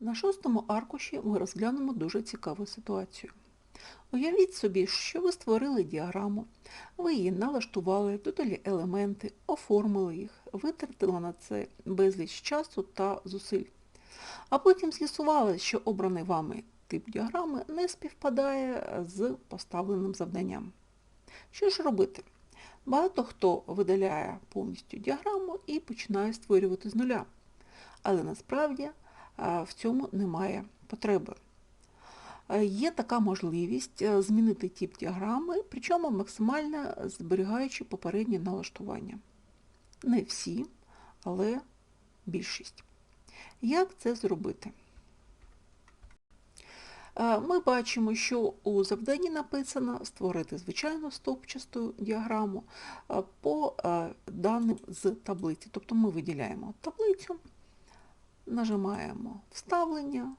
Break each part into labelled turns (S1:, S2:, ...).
S1: На шостому аркуші ми розглянемо дуже цікаву ситуацію. Уявіть собі, що ви створили діаграму, ви її налаштували, додали елементи, оформили їх, витратили на це безліч часу та зусиль. А потім з'ясували, що обраний вами тип діаграми не співпадає з поставленим завданням. Що ж робити? Багато хто видаляє повністю діаграму і починає створювати з нуля. Але насправді в цьому немає потреби. Е, Є така можливість е, змінити тип діаграми, причому максимально зберігаючи попереднє налаштування. Не всі, але більшість. Як це зробити? Е, Ми бачимо, що у завданні написано створити звичайну стовпчасту діаграму е, по е, даним з таблиці. Тобто ми виділяємо таблицю, нажимаємо вставлення,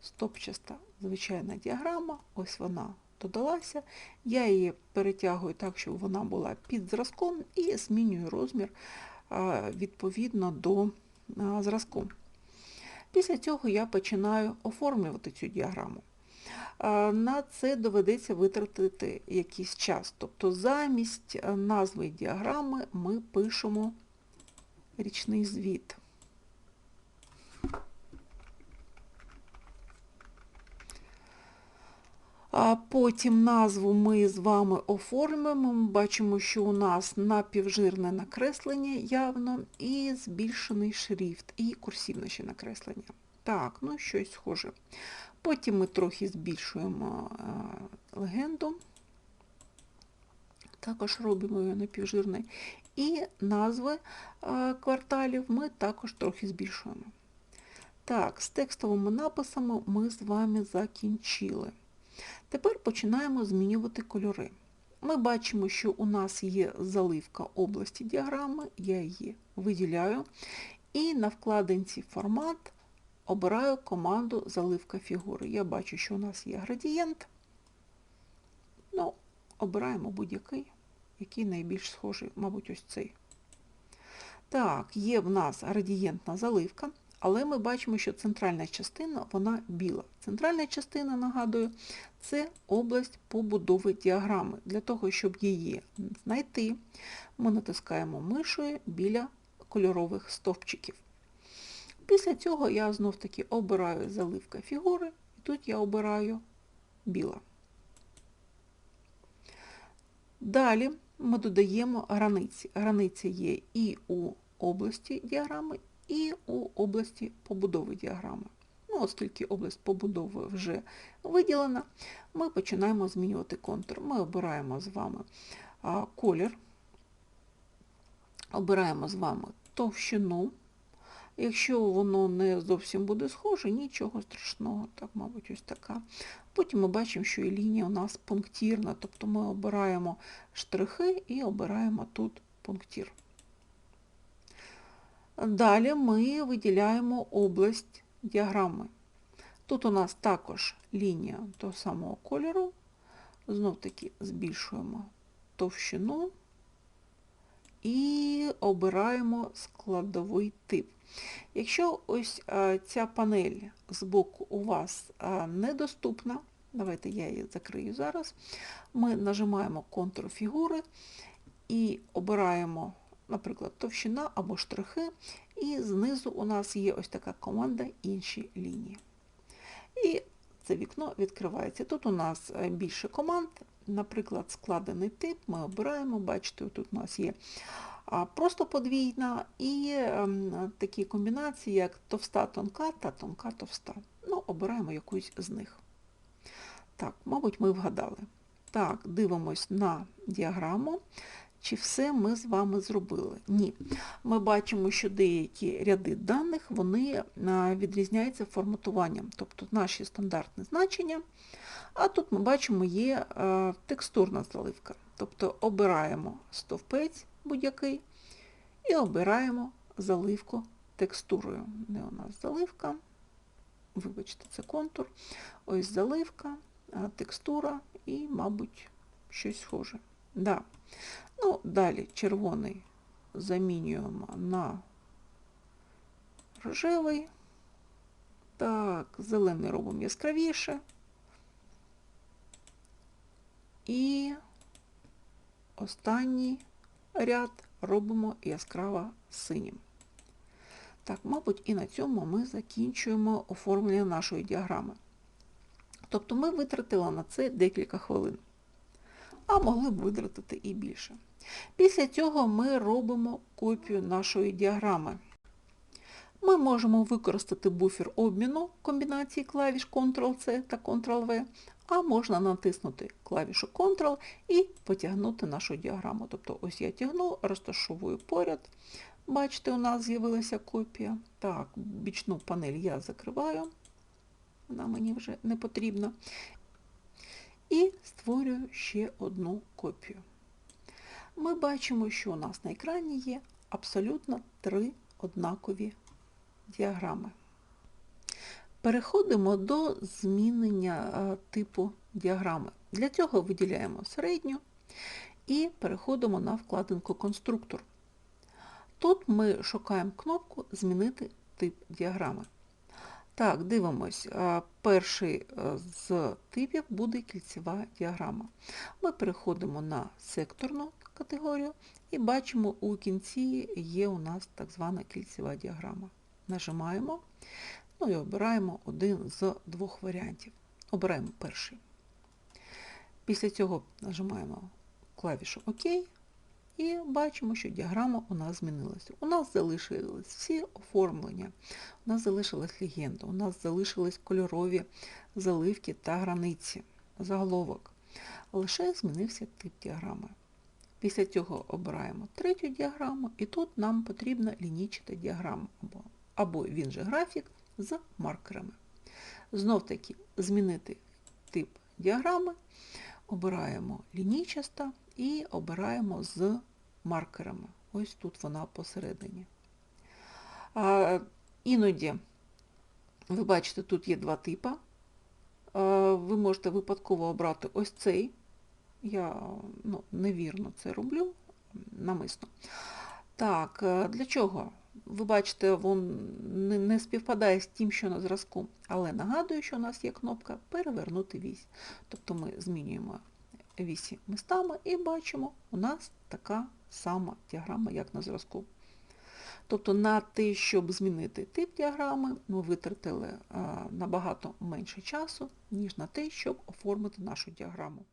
S1: стопчаста звичайна діаграма, ось вона додалася. Я її перетягую так, щоб вона була під зразком і змінюю розмір відповідно до зразку. Після цього я починаю оформлювати цю діаграму. На це доведеться витратити якийсь час. Тобто замість назви діаграми ми пишемо річний звіт. Потім назву ми з вами оформимо. Ми бачимо, що у нас напівжирне накреслення явно, і збільшений шрифт, і курсивне ще накреслення. Так, ну щось схоже. Потім ми трохи збільшуємо е, легенду, також робимо її напівжирною. І назви е, кварталів ми також трохи збільшуємо. Так, з текстовими написами ми з вами закінчили. Тепер починаємо змінювати кольори. Ми бачимо, що у нас є заливка області діаграми, я її виділяю, і на вкладинці формат обираю команду заливка фігури. Я бачу, що у нас є градієнт. Ну, обираємо будь-який, який найбільш схожий, мабуть, ось цей. Так, є в нас градієнтна заливка, але ми бачимо, що центральна частина, вона біла. Центральна частина, нагадую, це область побудови діаграми. Для того, щоб її знайти, ми натискаємо мишою біля кольорових стовпчиків. Після цього я знов-таки обираю заливка фігури, і тут я обираю біла. Далі ми додаємо границі. Границі є і у області діаграми, і у області побудови діаграми. Ну, оскільки область побудови вже виділена, ми починаємо змінювати контур. Ми обираємо з вами колір, обираємо з вами товщину. Якщо воно не зовсім буде схоже, нічого страшного, так, мабуть, ось така. Потім ми бачимо, що і лінія у нас пунктірна, тобто ми обираємо штрихи і обираємо тут пунктір. Далі ми виділяємо область діаграми. Тут у нас також лінія того самого кольору. Знов таки збільшуємо товщину і обираємо складовий тип. Якщо ось ця панель з боку у вас недоступна, давайте я її закрию зараз, ми нажимаємо контур фігури і обираємо, наприклад, товщина або штрихи, і знизу у нас є ось така команда інші лінії. І це вікно відкривається. Тут у нас е, більше команд, наприклад, складений тип, ми обираємо, бачите, тут у нас є просто подвійна і ем, такі комбінації, як товста тонка та тонка товста. Ну, обираємо якусь з них. Так, мабуть, ми вгадали. Так, дивимось на діаграму. Чи все ми з вами зробили? Ні. Ми бачимо, що деякі ряди даних вони відрізняються форматуванням, тобто наші стандартні значення. А тут ми бачимо є текстурна заливка. Тобто обираємо стовпець будь-який і обираємо заливку текстурою. Не у нас заливка, вибачте, це контур. Ось заливка, текстура і, мабуть, щось схоже. Да. Ну, Далі червоний замінюємо на рожевий. Так, зелений робимо яскравіше. І останній ряд робимо яскраво синім. Так, мабуть, і на цьому ми закінчуємо оформлення нашої діаграми. Тобто ми витратили на це декілька хвилин, а могли б витратити і більше. Після цього ми робимо копію нашої діаграми. Ми можемо використати буфер обміну комбінації клавіш Ctrl-C та Ctrl-V, а можна натиснути клавішу Ctrl і потягнути нашу діаграму. Тобто ось я тягну, розташовую поряд. Бачите, у нас з'явилася копія. Так, бічну панель я закриваю, вона мені вже не потрібна. І створюю ще одну копію. Ми бачимо, що у нас на екрані є абсолютно три однакові діаграми. Переходимо до змінення типу діаграми. Для цього виділяємо середню і переходимо на вкладинку Конструктор. Тут ми шукаємо кнопку Змінити тип діаграми. Так, дивимось, перший з типів буде кільцева діаграма. Ми переходимо на секторну категорію і бачимо, у кінці є у нас так звана кільцева діаграма. Нажимаємо ну і обираємо один з двох варіантів. Обираємо перший. Після цього нажимаємо клавішу ОК і бачимо, що діаграма у нас змінилася. У нас залишились всі оформлення, у нас залишилась легенда, у нас залишились кольорові заливки та границі, заголовок. Лише змінився тип діаграми. Після цього обираємо третю діаграму, і тут нам потрібна лінійчата діаграма, або, або він же графік з маркерами. Знов таки змінити тип діаграми, обираємо лінійчаста і обираємо з маркерами. Ось тут вона посередині. А, Іноді, ви бачите, тут є два типи. Ви можете випадково обрати ось цей. Я ну, невірно це роблю намисно. Так, для чого? Ви бачите, він не співпадає з тим, що на зразку, але нагадую, що у нас є кнопка Перевернути вісь. Тобто ми змінюємо вісі містами і бачимо, у нас така сама діаграма, як на зразку. Тобто на те, щоб змінити тип діаграми, ми витратили набагато менше часу, ніж на те, щоб оформити нашу діаграму.